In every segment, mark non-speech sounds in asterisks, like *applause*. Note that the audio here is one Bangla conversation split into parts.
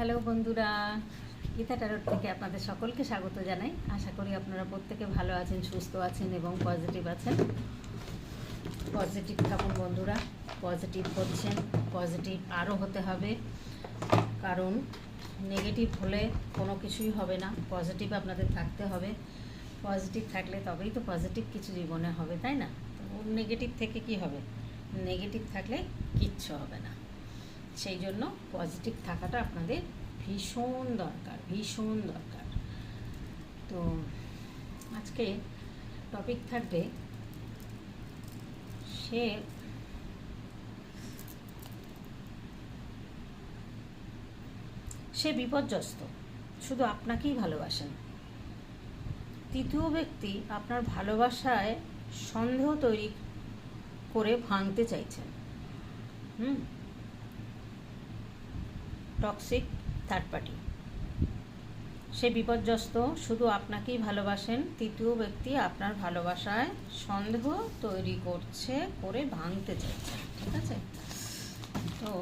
হ্যালো বন্ধুরা, গীতা ট্যারোট থেকে আপনাদের সকলকে স্বাগত জানাই। আশা করি আপনারা প্রত্যেকে ভালো আছেন, সুস্থ আছেন এবং পজিটিভ আছেন। পজিটিভ থাকুন বন্ধুরা পজিটিভ হচ্ছেন পজিটিভ আরও হতে হবে। কারণ নেগেটিভ হলে কোনো কিছুই হবে না পজিটিভ আপনাদের থাকতে হবে। পজিটিভ থাকলে তবেই তো পজিটিভ কিছু জীবনে হবে, তাই না? নেগেটিভ থেকে কি হবে? নেগেটিভ থাকলে কিচ্ছু হবে না। সেই জন্য পজিটিভ থাকাটা আপনাদের ভীষণ দরকার ভীষণ দরকার। তো আজকে টপিক থাকবে সে সে বিপর্যস্ত, শুধু আপনাকেই ভালোবাসেন। তৃতীয় ব্যক্তি আপনার ভালোবাসায় সন্দেহ তৈরি করে ভাঙতে চাইছেন। হুম? টক্সিক থার্ড পার্টি সে বিপর্যস্ত, শুধু আপনাকেই ভালোবাসেন, তৃতীয় ব্যক্তি আপনার ভালোবাসায় সন্দেহ তৈরি করছে, করে ভাঙতে চাইছে, ঠিক আছে? তো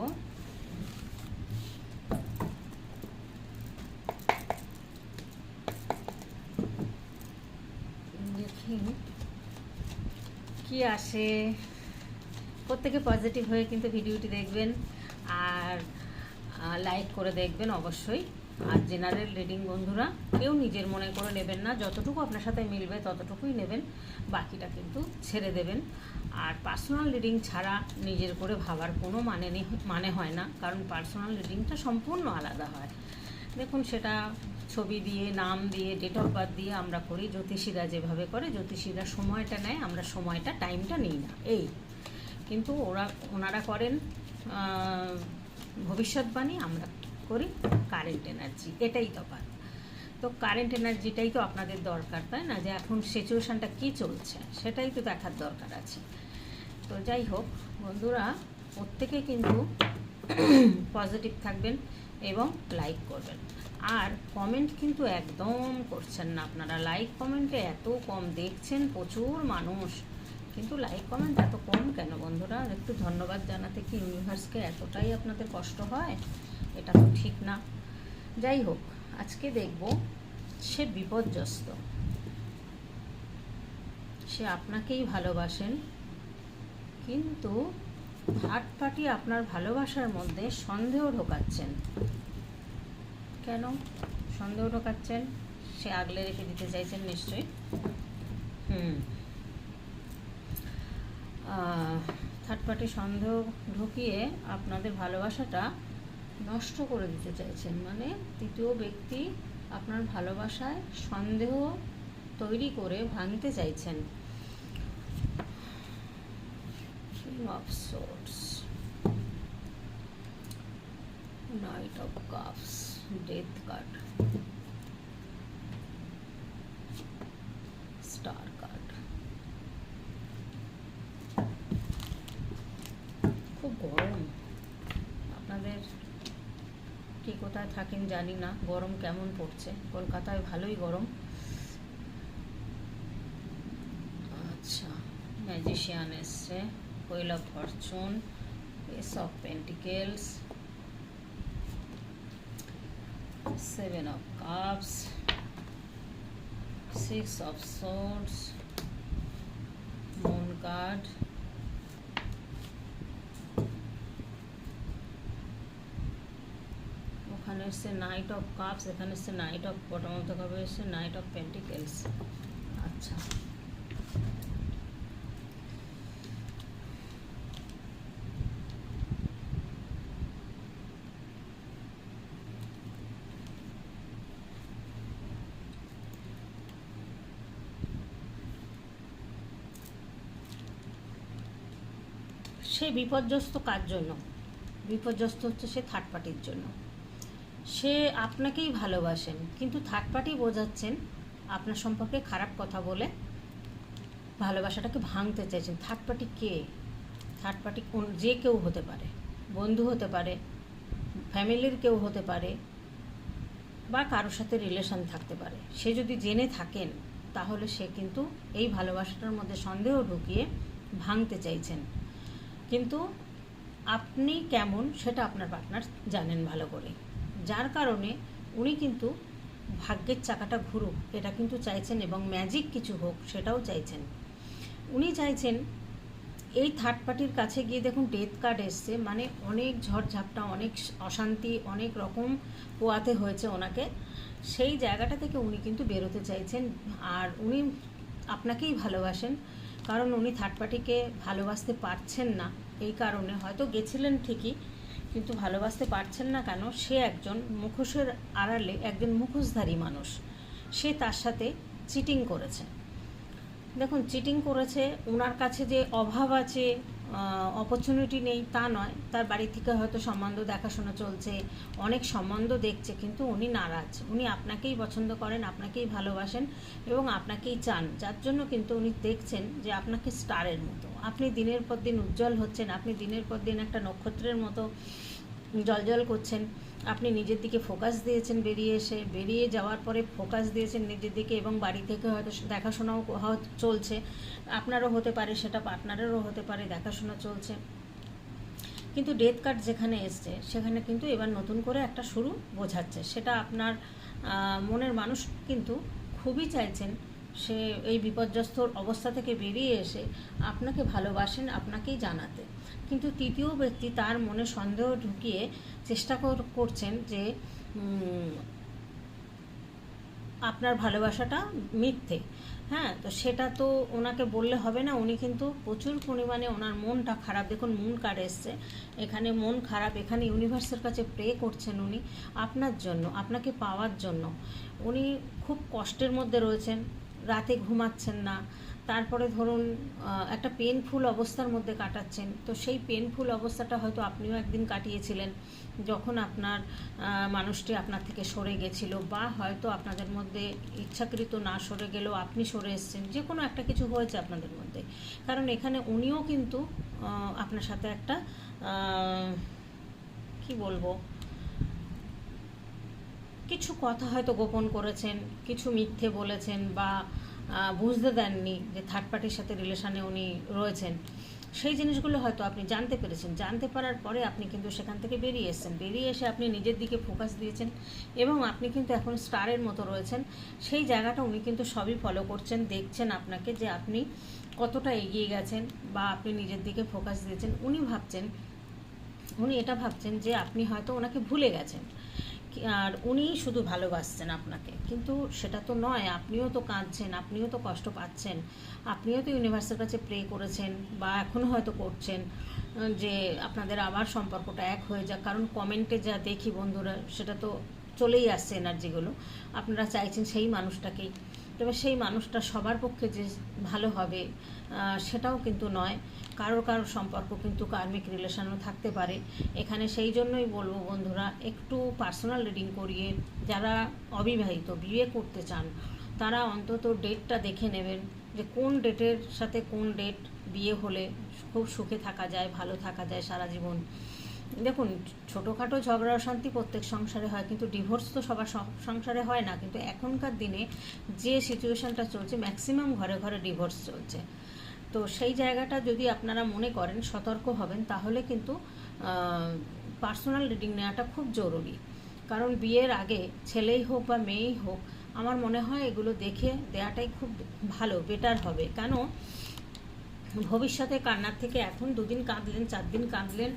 দেখি কি আসে। প্রত্যেকে পজিটিভ হয়ে কিন্তু ভিডিওটি দেখবেন। আর লাইক করে দেখবেন অবশ্যই। আর জেনারেল রিডিং বন্ধুরা, কেউ নিজের মনে করে নেবেন না, যতটুকু আপনার সাথে মিলবে ততটুকুই নেবেন, বাকিটা কিন্তু ছেড়ে দেবেন। আর পার্সোনাল রিডিং ছাড়া নিজের করে ভাবার কোনো মানে নেই মানে হয় না, কারণ পার্সোনাল রিডিংটা সম্পূর্ণ আলাদা হয়। দেখুন, সেটা ছবি দিয়ে, নাম দিয়ে ডেট অফ বার্থ দিয়ে আমরা করি, জ্যোতিষীরা যেভাবে করে, জ্যোতিষীরা সময়টা নেয়, আমরা সময়টা টাইমটা নিই না, এই। কিন্তু ওরা, ওনারা করেন ভবিষ্যৎবাণী আমরা করি কারেন্ট এনার্জি এটাই তফাৎ। তো কারেন্ট এনার্জিটাই তো আপনাদের দরকার, তাই না? যে এখন সিচুয়েশানটা কী চলছে, সেটাই তো দেখার দরকার আছে। তো যাই হোক, বন্ধুরা, প্রত্যেকে কিন্তু *coughs* পজিটিভ থাকবেন এবং লাইক করবেন। আর কমেন্ট কিন্তু একদম করছেন না আপনারা। লাইক কমেন্টে এত কম দেখছেন প্রচুর মানুষ। কিন্তু লাইক কমেন্ট এত কম কেন বন্ধুরা? একটু ধন্যবাদ জানাতে কি ইউনিভার্সকে এতটাই আপনাদের কষ্ট হয়? এটা তো ঠিক না। যাই হোক, আজকে দেখব সে বিপর্যস্ত। সে আপনাকেই ভালোবাসেন, কিন্তু থার্ড পার্টি আপনার ভালোবাসার মধ্যে সন্দেহ ঢোকাচ্ছেন। কেন সন্দেহ ঢোকাচ্ছেন? সে আগলে রেখে দিতে চাইছেন নিশ্চয়ই। হুম। থার্ড পার্টি সন্দেহ ঢুকিয়ে আপনাদের ভালোবাসাটা নষ্ট করে দিতে চাইছেন। মানে তৃতীয় ব্যক্তি আপনার ভালোবাসায় সন্দেহ তৈরি করে ভাঙতে চাইছেন। King of Swords, Knight of Cups, Death card, Star card. খুব গরম আপনাদের কি কোথায় থাকেন জানি না গরম কেমন পড়ছে। কলকাতায় ভালোই গরম। আচ্ছা ম্যাজিশিয়ান এসছে wheel fortune ace of pentacles seven of cups six of swords moon card এসছে নাইট অফ কাপস এখানে এসছে knight of bottom of the কাপে এসছে নাইট অফ পেন্টিকেলস আচ্ছা। সে বিপর্যস্ত কার জন্য? বিপর্যস্ত হচ্ছে সে থার্ড পার্টির জন্য। সে আপনাকেই ভালোবাসেন, কিন্তু থার্ড পার্টি বোঝাচ্ছেন আপনার সম্পর্কে খারাপ কথা বলে ভালোবাসাটাকে ভাঙতে চাইছেন। থার্ড পার্টি কে? থার্ড পার্টি কোন, যে কেউ হতে পারে, বন্ধু হতে পারে, ফ্যামিলির কেউ হতে পারে বা কারোর সাথে রিলেশন থাকতে পারে। সে যদি জেনে থাকেন, তাহলে সে কিন্তু এই ভালোবাসাটার মধ্যে সন্দেহ ঢুকিয়ে ভাঙতে চাইছেন। কিন্তু আপনি কেমন সেটা আপনার পার্টনার জানেন ভালো করে। যার কারণে উনি কিন্তু ভাগ্যের চাকাটা ঘুরুক, এটা কিন্তু চাইছেন এবং ম্যাজিক কিছু হোক, সেটাও চাইছেন। উনি চাইছেন এই থার্ড পার্টির কাছে গিয়ে দেখুন ডেথ কার্ড এসছে মানে অনেক ঝড়ঝাপটা, অনেক অশান্তি, অনেক রকম পোয়াতে হয়েছে ওনাকে। সেই জায়গাটা থেকে উনি কিন্তু বেরোতে চাইছেন আর উনি আপনাকেই ভালোবাসেন, কারণ উনি থার্ড পার্টিকে ভালোবাসতে পারছেন না, এই কারণে। হয়তো গেছিলেন ঠিকই কিন্তু ভালোবাসতে পারছেন না কেন? সে একজন মুখোশের আড়ালে একজন মুখোশধারী মানুষ। সে তার সাথে চিটিং করেছে। দেখুন চিটিং করেছে ওনার কাছে যে অভাব আছে অপরচুনিটি নেই, তা নয়। তার বাড়ি থেকে হয়তো সম্বন্ধ দেখাশোনা চলছে, অনেক সম্বন্ধ দেখছে, কিন্তু উনি নারাজ। উনি আপনাকেই পছন্দ করেন, আপনাকেই ভালোবাসেন এবং আপনাকেই চান। যার জন্য কিন্তু উনি দেখছেন যে আপনাকে স্টারের মতো। আপনি দিনের পর দিন উজ্জ্বল হচ্ছেন, আপনি দিনের পর দিন একটা নক্ষত্রের মতো জলজল করছেন। আপনি নিজের দিকে ফোকাস দিয়েছেন বেরিয়ে এসে। বেরিয়ে যাওয়ার পরে ফোকাস দিয়েছেন নিজের দিকে এবং বাড়ি থেকে হয়তো দেখাশোনাও চলছে। আপনারও হতে পারে, সেটা পার্টনারেরও হতে পারে, দেখাশোনা চলছে। কিন্তু ডেথ কার্ড যেখানে এসছে, সেখানে কিন্তু এবার নতুন করে একটা শুরু বোঝাচ্ছে। সেটা আপনার মনের মানুষ কিন্তু খুবই চাইছেন। সে এই বিপর্যস্ত অবস্থা থেকে বেরিয়ে এসে আপনাকে ভালোবাসেন, আপনাকেই জানাতে কিন্তু তৃতীয় ব্যক্তি তার মনে সন্দেহ ঢুকিয়ে চেষ্টা কর- করছেন যে আপনার ভালোবাসাটা মিথ্যে। হ্যাঁ তো সেটা তো ওনাকে বললে হবে না। উনি কিন্তু প্রচুর পরিমাণে ওনার মনটা খারাপ। দেখুন মন কার্ড এসছে। এখানে মন খারাপ, এখানে ইউনিভার্সের কাছে প্রে করছেন উনি। আপনার জন্য, আপনাকে পাওয়ার জন্য। উনি খুব কষ্টের মধ্যে রয়েছেন। রাতে ঘুমাচ্ছেন না। তারপরে ধরুন একটা পেনফুল অবস্থার মধ্যে কাটাচ্ছেন। তো সেই পেনফুল অবস্থাটা হয়তো আপনিও একদিন কাটিয়েছিলেন, যখন আপনার মানুষটি আপনার থেকে সরে গেছিল বা হয়তো আপনাদের মধ্যে ইচ্ছাকৃত না সরে গেলেও আপনি সরে এসেছেন যে কোনো একটা কিছু হয়েছে আপনাদের মধ্যে। কারণ এখানে উনিও কিন্তু আপনার সাথে একটা কি বলব, কিছু কথা হয়তো গোপন করেছেন, কিছু মিথ্যে বলেছেন বা বুঝতে দেননি যে থার্ড পার্টির সাথে রিলেশনে উনি রয়েছেন। সেই জিনিসগুলো হয়তো আপনি জানতে পেরেছেন। জানতে পারার পরে আপনি কিন্তু সেখান থেকে বেরিয়ে এসেছেন। বেরিয়ে এসে আপনি নিজের দিকে ফোকাস দিয়েছেন এবং আপনি কিন্তু এখন স্টারের মতো রয়েছেন। সেই জায়গাটা উনি কিন্তু সবই ফলো করছেন, দেখছেন আপনাকে যে আপনি কতটা এগিয়ে গেছেন বা আপনি নিজের দিকে ফোকাস দিয়েছেন। উনি ভাবছেন, উনি এটা ভাবছেন যে আপনি হয়তো ওনাকে ভুলে গেছেন। আর উনিই শুধু ভালোবাসছেন আপনাকে। কিন্তু সেটা তো নয়, আপনিও তো কাঁদছেন, আপনিও তো কষ্ট পাচ্ছেন, আপনিও তো ইউনিভার্সের কাছে প্রে করেছেন বা এখনও হয়তো করছেন যে আপনাদের আবার সম্পর্কটা এক হয়ে যাক। কারণ কমেন্টে যা দেখি বন্ধুরা, সেটা তো চলেই আসছে এনার্জিগুলো আপনারা চাইছেন সেই মানুষটাকেই তবে সেই মানুষটা সবার পক্ষে যে ভালো হবে সেটাও কিন্তু নয়। কারোর কারোর সম্পর্ক কিন্তু কার্মিক রিলেশনও থাকতে পারে। এখানে সেই জন্যই বলব বন্ধুরা, একটু পার্সোনাল রিডিং করিয়ে যারা অবিবাহিত, বিয়ে করতে চান, তারা অন্তত ডেটটা দেখে নেবেন যে কোন ডেটের সাথে কোন ডেট বিয়ে হলে খুব সুখে থাকা যায়, ভালো থাকা যায় সারা জীবন। দেখুন, ছোটোখাটো ঝগড়া অশান্তি প্রত্যেক সংসারে হয়, কিন্তু ডিভোর্স তো সবার সংসারে হয় না। কিন্তু এখনকার দিনে যে সিচুয়েশনটা চলছে ম্যাক্সিমাম ঘরে ঘরে ডিভোর্স চলছে। তো সেই জায়গাটা যদি আপনারা মনে করেন, সতর্ক হবেন, তাহলে কিন্তু পার্সোনাল রিডিং নেওয়াটা খুব জরুরি। কারণ বিয়ের আগে ছেলেই হোক বা মেয়েই হোক, আমার মনে হয় এগুলো দেখে দেওয়াটাই খুব ভালো বেটার হবে। কেন? ভবিষ্যতে কান্নার থেকে এখন দুদিন কাঁদলেন, চার দিন কাঁদলেন,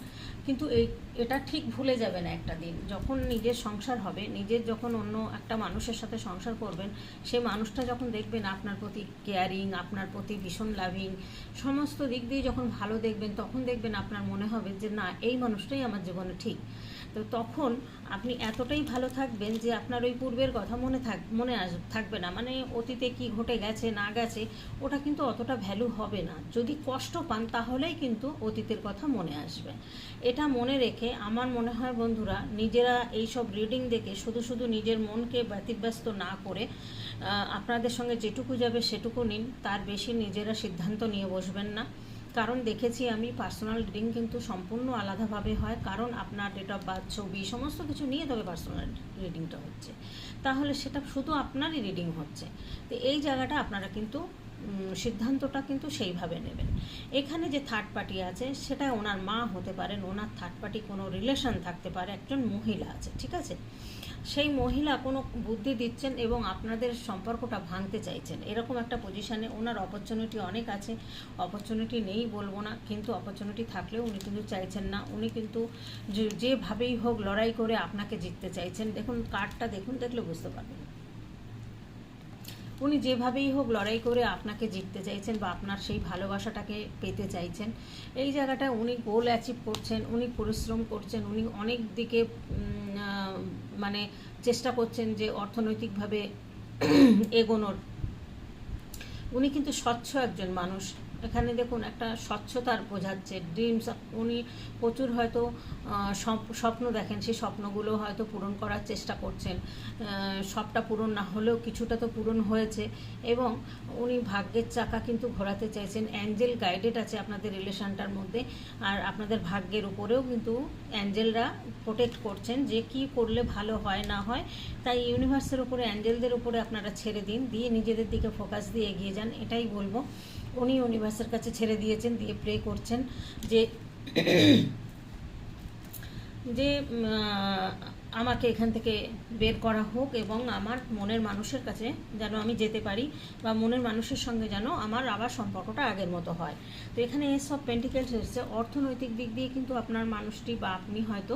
কিন্তু এই, এটা ঠিক ভুলে যাবে না একটা দিন। যখন নিজের সংসার হবে, নিজের যখন অন্য একটা মানুষের সাথে সংসার করবেন, সে মানুষটা যখন দেখবেন আপনার প্রতি কেয়ারিং আপনার প্রতি ভীষণ লাভিং সমস্ত দিক দিয়ে যখন ভালো দেখবেন, তখন দেখবেন আপনার মনে হবে যে, না, এই মানুষটাই আমার জীবনে ঠিক। তো তখন আপনি এতটাই ভালো থাকবেন যে আপনার ওই পূর্বের কথা মনে থাক, মনে আস, থাকবে না। মানে অতীতে কি ঘটে গেছে, না গেছে, ওটা কিন্তু অতটা ভ্যালু হবে না। যদি কষ্ট পান, তাহলেই কিন্তু অতীতের কথা মনে আসবে। এটা মনে রেখে আমার মনে হয় বন্ধুরা, নিজেরা এই সব রিডিং দেখে শুধু শুধু নিজের মনকে ব্যতিব্যস্ত না করে আপনাদের সঙ্গে যেটুকু যাবে সেটুকু নিন। তার বেশি নিজেরা সিদ্ধান্ত নিয়ে বসবেন না। কারণ দেখেছি আমি পার্সোনাল রিডিং কিন্তু সম্পূর্ণ আলাদাভাবে হয়, কারণ আপনার ডেট অফ বার্থ ছবি, সমস্ত কিছু নিয়ে তবে পার্সোনাল রিডিংটা হচ্ছে। তাহলে সেটা শুধু আপনারই রিডিং হচ্ছে। তো এই জায়গাটা আপনারা কিন্তু সিদ্ধান্তটা কিন্তু সেইভাবে নেবেন। এখানে যে থার্ড পার্টি আছে, সেটা ওনার মা হতে পারেন, ওনার থার্ড পার্টি কোনো রিলেশন থাকতে পারে, একজন মহিলা আছে, ঠিক আছে? সেই মহিলা কোনো বুদ্ধি দিচ্ছেন এবং আপনাদের সম্পর্কটা ভাঙতে চাইছেন। এরকম একটা পজিশানে ওনার অপরচুনিটি অনেক আছে। অপরচুনিটি নেই বলব না, কিন্তু অপরচুনিটি থাকলেও উনি কিন্তু চাইছেন না। উনি কিন্তু যেভাবেই হোক লড়াই করে আপনাকে জিততে চাইছেন। দেখুন কার্ডটা দেখুন, দেখলে বুঝতে পারবেন। উনি যেভাবেই হোক লড়াই করে আপনাকে জিততে চাইছেন বা আপনার সেই ভালোবাসাটাকে পেতে চাইছেন, এই জায়গাটায় উনি গোল অ্যাচিভ করছেন, উনি পরিশ্রম করছেন, উনি অনেক দিকে মানে চেষ্টা করছেন যে অর্থনৈতিকভাবে *clears throat* এগোনোর। উনি কিন্তু স্বচ্ছ একজন মানুষ। এখানে দেখুন একটা স্বচ্ছতার বোঝাচ্ছে। ড্রিমস উনি প্রচুর হয়তো স্বপ্ন দেখেন, সেই স্বপ্নগুলো হয়তো পূরণ করার চেষ্টা করছেন। সবটা পূরণ না হলেও কিছুটা তো পূরণ হয়েছে এবং উনি ভাগ্যের চাকা কিন্তু ঘোরাতে চাইছেন। অ্যাঞ্জেল গাইডেড আছে আপনাদের রিলেশনটার মধ্যে আর আপনাদের ভাগ্যের উপরেও কিন্তু অ্যাঞ্জেলরা প্রোটেক্ট করছেন যে কি করলে ভালো হয়, না হয়। তাই ইউনিভার্সের উপরে অ্যাঞ্জেলদের উপরে আপনারা ছেড়ে দিন, দিয়ে নিজেদের দিকে ফোকাস দিয়ে এগিয়ে যান, এটাই বলব। উনি ইউনিভার্সের কাছে ছেড়ে দিয়েছেন, দিয়ে প্রে করছেন যে যে আমাকে এখান থেকে বের করা হোক এবং আমার মনের মানুষের কাছে যেন আমি যেতে পারি বা মনের মানুষের সঙ্গে যেন আমার আবার সম্পর্কটা আগের মতো হয়। তো এখানে এসব পেন্টিকেলস এসছে। অর্থনৈতিক দিক দিয়ে কিন্তু আপনার মানুষটি বা আপনি হয়তো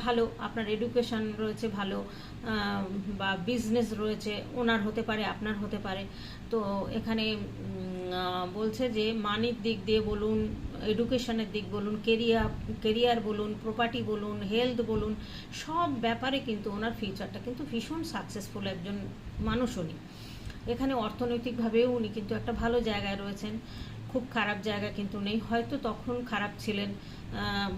ভালো, আপনার এডুকেশন রয়েছে ভালো বা বিজনেস রয়েছে ওনার হতে পারে, আপনার হতে পারে। তো এখানে বলছে যে মানির দিক দিয়ে বলুন এডুকেশনের দিক বলুন কেরিয়ার কেরিয়ার বলুন প্রপার্টি বলুন হেলথ বলুন, সব ব্যাপারে কিন্তু ওনার ফিউচারটা কিন্তু ভীষণ সাকসেসফুল একজন মানুষ উনি। এখানে অর্থনৈতিকভাবেও উনি কিন্তু একটা ভালো জায়গায় রয়েছেন। খুব খারাপ জায়গা কিন্তু নেই। হয়তো তখন খারাপ ছিলেন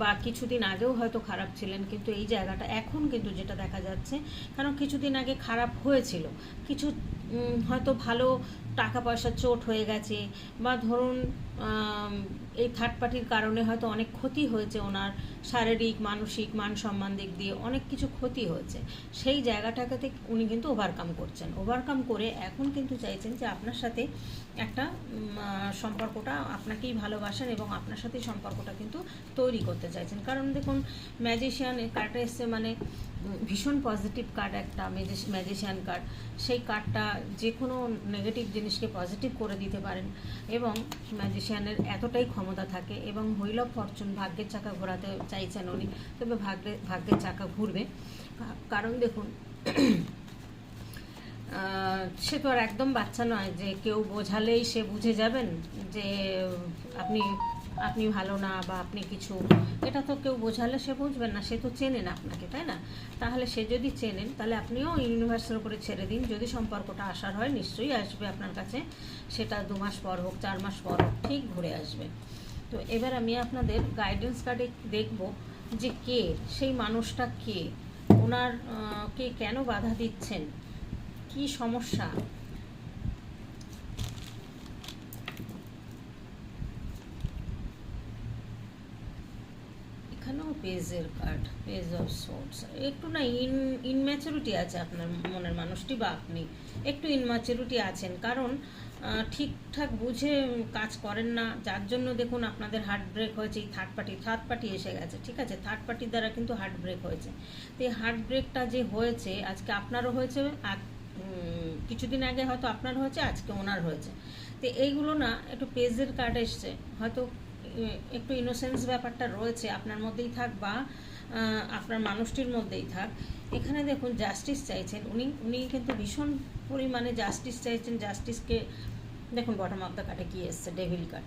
বা কিছুদিন আগেও হয়তো খারাপ ছিলেন, কিন্তু এই জায়গাটা এখন কিন্তু যেটা দেখা যাচ্ছে, কারণ কিছুদিন আগে খারাপ হয়েছিল। কিছু হয়তো ভালো টাকা পয়সা চোট হয়ে গেছে বা ধরুন এই থার্ড পার্টির কারণে হয়তো অনেক ক্ষতি হয়েছে ওনার শারীরিক, মানসিক, মান সম্মান দিক দিয়ে অনেক কিছু ক্ষতি হয়েছে। সেই জায়গাটাকে উনি কিন্তু ওভারকাম করছেন। ওভারকাম করে এখন কিন্তু চাইছেন যে আপনার সাথে একটা সম্পর্কটা আপনাকেই ভালোবাসেন এবং আপনার সাথেই সম্পর্কটা কিন্তু তৈরি করতে চাইছেন। কারণ দেখুন ম্যাজিশিয়ান কার্ডটা এসছে মানে ভীষণ পজিটিভ কার্ড একটা ম্যাজিশিয়ান কার্ড সেই কার্ডটা যে কোনো নেগেটিভ জিনিসকে পজিটিভ করে দিতে পারেন। এবং ম্যাজিশিয়ানের এতটাই ক্ষমতা থাকে এবং হুইল ফরচুন ভাগ্যের চাকা ঘোরাতে চাইছেন উনি। তবে ভাগ্যে, ভাগ্যের চাকা ঘুরবে। কারণ দেখুন সে তো আর একদম বাচ্চা নয় যে কেউ বোঝালেই সে বুঝে যাবেন যে আপনি আপনি ভালো না বা আপনি কিছু, এটা তো কেউ বোঝালে সে বুঝবেন না, সে তো চেনেন আপনাকে, তাই না? তাহলে সে যদি চেনেন, তাহলে আপনিও ইউনিভার্সের উপরে ছেড়ে দিন, যদি সম্পর্কটা আসার হয় নিশ্চয়ই আসবে আপনার কাছে, সেটা দু মাস পর হোক, চার মাস পর হোক, ঠিক ঘুরে আসবে। তো এবার আমি আপনাদের গাইডেন্স কার্ডে দেখব যে কে, সেই মানুষটা কে, ওনার কে কেন বাধা দিচ্ছেন, কি সমস্যা এখানেও পেজের কার্ড পেজ অফ সোর্স একটু না ইন ইনম্যাচুরিটি আছে আপনার মনের মানুষটি বা আপনি। একটু ইনম্যাচুরিটি আছেন। কারণ ঠিকঠাক বুঝে কাজ করেন না। যার জন্য দেখুন আপনাদের হার্ট ব্রেক হয়েছে, এই থার্ড পার্টি থার্ড পার্টি এসে গেছে, ঠিক আছে? থার্ড পার্টির দ্বারা কিন্তু হার্ট ব্রেক হয়েছে। তো এই হার্ট ব্রেকটা যে হয়েছে, আজকে আপনারও হয়েছে কিছুদিন আগে হয়তো আপনার হয়েছে, আজকে ওনার হয়েছে। তো এইগুলো না একটু পেজের কার্ড এসছে। হয়তো একটু ইনোসেন্স ব্যাপারটা রয়েছে, আপনার মধ্যেই থাক বা আপনার মানুষটির মধ্যেই থাক। এখানে দেখুন জাস্টিস চাইছেন, উনি উনি কিন্তু ভীষণ পরিমাণে জাস্টিস চাইছেন জাস্টিসকে দেখুন বটম অফ দ্য কার্ডে কী এসছে ডেভিল কার্ড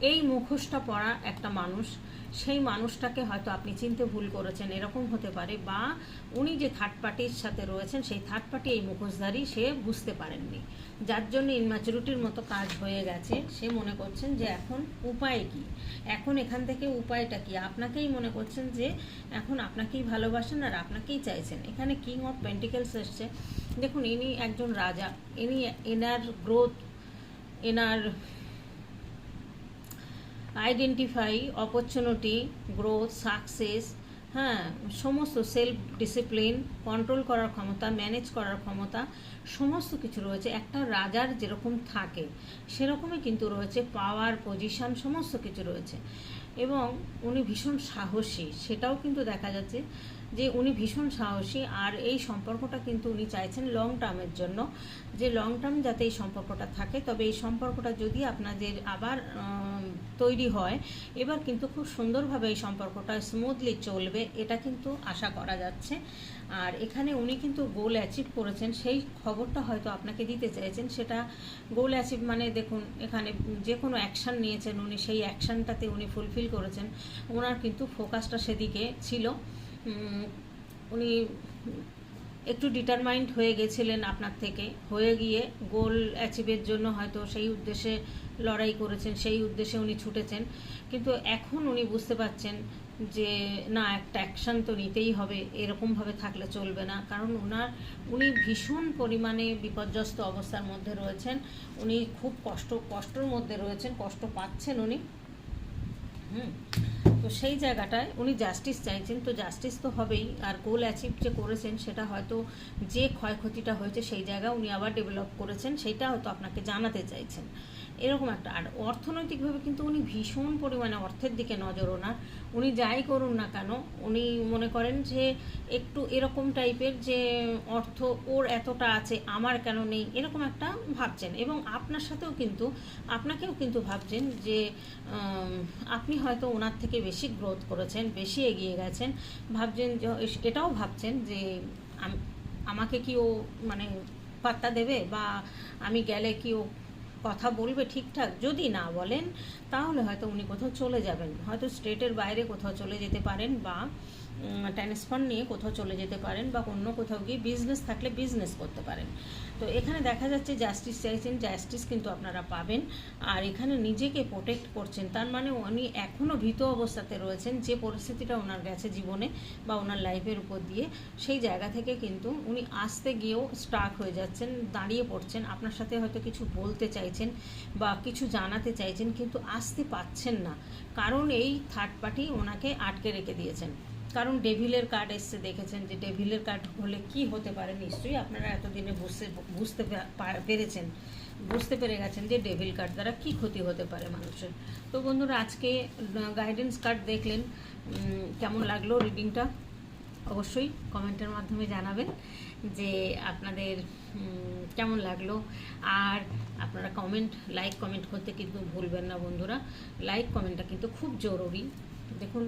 এই মুখোশটা পরা একটা মানুষ, সেই মানুষটাকে হয়তো আপনি চিনতে ভুল করেছেন, এরকম হতে পারে, বা উনি যে থার্ড পার্টির সাথে রয়েছেন, সেই থার্ড পার্টি এই মুখোশধারী সে বুঝতে পারেননি। যার জন্য ইনম্যাচুরিটির মতো কাজ হয়ে গেছে। সে মনে করছেন যে এখন উপায় কি? এখন এখান থেকে উপায়টা কি? আপনাকেই মনে করছেন যে এখন আপনাকেই ভালোবাসেন আর আপনাকেই চাইছেন। এখানে কিং অফ পেন্টিকেলস এসছে। দেখুন, ইনি একজন রাজা। ইনি এনার গ্রোথ এনার আইডেন্টিফাই অপরচুনিটি গ্রোথ সাকসেস হ্যাঁ সমস্ত সেলফ ডিসিপ্লিন কন্ট্রোল করার ক্ষমতা ম্যানেজ করার ক্ষমতা, সমস্ত কিছু রয়েছে। একটা রাজার যেরকম থাকে, সেরকমই কিন্তু রয়েছে পাওয়ার পজিশন সমস্ত কিছু রয়েছে। এবং উনি ভীষণ সাহসী, সেটাও কিন্তু দেখা যাচ্ছে। যে উনি ভীষণ সাহসী, আর এই সম্পর্কটা কিন্তু উনি চাইছেন লং টার্মের জন্য। যে লং টার্ম যাতে এই সম্পর্কটা থাকে, তবে এই সম্পর্কটা যদি আপনাদের আবার তৈরি হয়, এবার কিন্তু খুব সুন্দরভাবে এই সম্পর্কটা স্মুথলি চলবে, এটা কিন্তু আশা করা যাচ্ছে। আর এখানে উনি কিন্তু গোল অ্যাচিভ করেছেন, সেই খবরটা হয়তো আপনাকে দিতে চাইছেন, সেটা গোল অ্যাচিভ মানে দেখুন, এখানে যে কোনো অ্যাকশান নিয়েছেন উনি, সেই অ্যাকশানটাতে উনি ফুলফিল করেছেন। ওনার কিন্তু ফোকাসটা সেদিকে ছিল। উনি একটু ডিটারমাইন্ড হয়ে গেছিলেন আপনার থেকে। হয়ে গিয়ে গোল অ্যাচিভের জন্য হয়তো সেই উদ্দেশ্যে লড়াই করেছেন, সেই উদ্দেশ্যে উনি ছুটেছেন। কিন্তু এখন উনি বুঝতে পারছেন যে, না, একটা অ্যাকশান তো নিতেই হবে, এরকমভাবে থাকলে চলবে না। কারণ ওনার উনি ভীষণ পরিমাণে বিপর্যস্ত অবস্থার মধ্যে রয়েছেন। উনি খুব কষ্ট, কষ্টর মধ্যে রয়েছেন, কষ্ট পাচ্ছেন উনি। হুম। তো সেই জায়গাটায় উনি জাস্টিস চাইছেন। তো জাস্টিস তো হবেই। আর গোল অ্যাচিভ যে করেছেন, সেটা হয়তো যে ক্ষয়ক্ষতিটা হয়েছে, সেই জায়গা উনি আবার ডেভেলপ করেছেন, সেটা হয়তো আপনাকে জানাতে চাইছেন। এরকম একটা। আর অর্থনৈতিকভাবে কিন্তু উনি ভীষণ পরিমাণে অর্থের দিকে নজর ওনার উনি যাই করুন না কেন, উনি মনে করেন যে একটু এরকম টাইপের যে অর্থ ওর এতটা আছে, আমার কেন নেই, এরকম একটা ভাবছেন। এবং আপনার সাথেও কিন্তু, আপনাকেও কিন্তু ভাবছেন যে আপনি হয়তো ওনার থেকে বেশি গ্রোথ করেছেন, বেশি এগিয়ে গেছেন। ভাবছেন এটাও ভাবছেন যে আমাকে কি ও মানে পাত্তা দেবে বা আমি গেলে কি ও কথা বলবে ঠিকঠাক? যদি না বলেন, তাহলে হয়তো উনি কোথাও চলে যাবেন। হয়তো স্টেটের বাইরে কোথাও চলে যেতে পারেন বা ট্রান্সফার নিয়ে কোথাও চলে যেতে পারেন বা অন্য কোথাও গিয়ে বিজনেস থাকলে বিজনেস করতে পারেন। তো এখানে দেখা যাচ্ছে জাস্টিস চাইছেন জাস্টিস কিন্তু আপনারা পাবেন। আর এখানে নিজেকে প্রোটেক্ট করছেন, তার মানে উনি এখনও ভীত অবস্থাতে রয়েছেন যে পরিস্থিতিটা ওনার গেছে জীবনে বা ওনার লাইফের উপর দিয়ে। সেই জায়গা থেকে কিন্তু উনি আসতে গিয়েও স্টাক হয়ে যাচ্ছেন, দাঁড়িয়ে পড়ছেন, আপনার সাথে হয়তো কিছু বলতে চাইছেন বা কিছু জানাতে চাইছেন কিন্তু আসতে পাচ্ছেন না। কারণ এই থার্ড পার্টি ওনাকে আটকে রেখে দিয়েছেন। কারণ ডেভিলের কার্ড এসছে, দেখেছেন যে ডেভিলের কার্ড হলে কি হতে পারে? নিশ্চয়ই আপনারা এতদিনে বুঝতে বুঝতে পেরেছেন, বুঝতে পেরে গেছেন যে ডেভিল কার্ড দ্বারা কি ক্ষতি হতে পারে মানুষের। তো বন্ধুরা, আজকে গাইডেন্স কার্ড দেখলেন কেমন লাগল রিডিংটা অবশ্যই কমেন্টের মাধ্যমে জানাবেন যে আপনাদের কেমন লাগল। আর আপনারা কমেন্ট লাইক কমেন্ট করতে কিন্তু ভুলবেন না বন্ধুরা। লাইক কমেন্টটা কিন্তু খুব জরুরি। দেখুন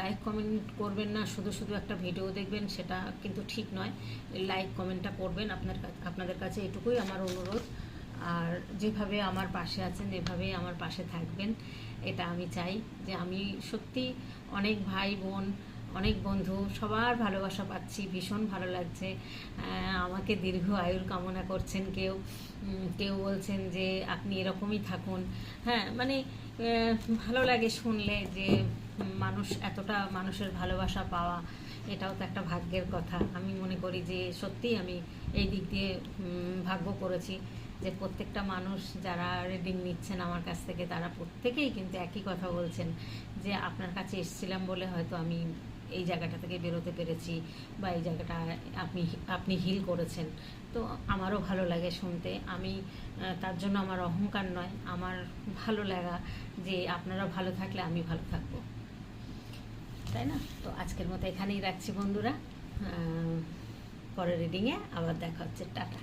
লাইক কমেন্ট করবেন না, শুধু শুধু একটা ভিডিও দেখবেন, সেটা কিন্তু ঠিক নয়। লাইক কমেন্টটা করবেন, আপনার আপনাদের কাছে এটুকুই আমার অনুরোধ। আর যেভাবে আমার পাশে আছেন, এভাবেই আমার পাশে থাকবেন, এটা আমি চাই যে আমি সত্যি অনেক ভাই বোন, অনেক বন্ধু, সবার ভালোবাসা পাচ্ছি, ভীষণ ভালো লাগছে। আমাকে দীর্ঘ আয়ুর কামনা করছেন কেউ। কেউ বলছেন যে, আপনি এরকমই থাকুন। হ্যাঁ মানে ভালো লাগে শুনলে যে মানুষ এতটা মানুষের ভালোবাসা পাওয়া, এটাও তো একটা ভাগ্যের কথা। আমি মনে করি যে সত্যিই আমি এই দিক দিয়ে ভাগ্য করেছি যে প্রত্যেকটা মানুষ যারা রিডিং নিচ্ছেন আমার কাছ থেকে, তারা প্রত্যেকেই কিন্তু একই কথা বলছেন যে আপনার কাছে এসেছিলাম বলে হয়তো আমি এই জায়গাটা থেকে বেরোতে পেরেছি বা এই জায়গাটা আপনি আপনি হিল করেছেন। তো আমারও ভালো লাগে শুনতে। আমি তার জন্য আমার অহংকার নয়, আমার ভালো লাগা যে আপনারা ভালো থাকলে আমি ভালো থাকব। তাই না? তো আজকের মতো এখানেই রাখছি বন্ধুরা। পরের রিডিংয়ে আবার দেখা হচ্ছে। টাটা।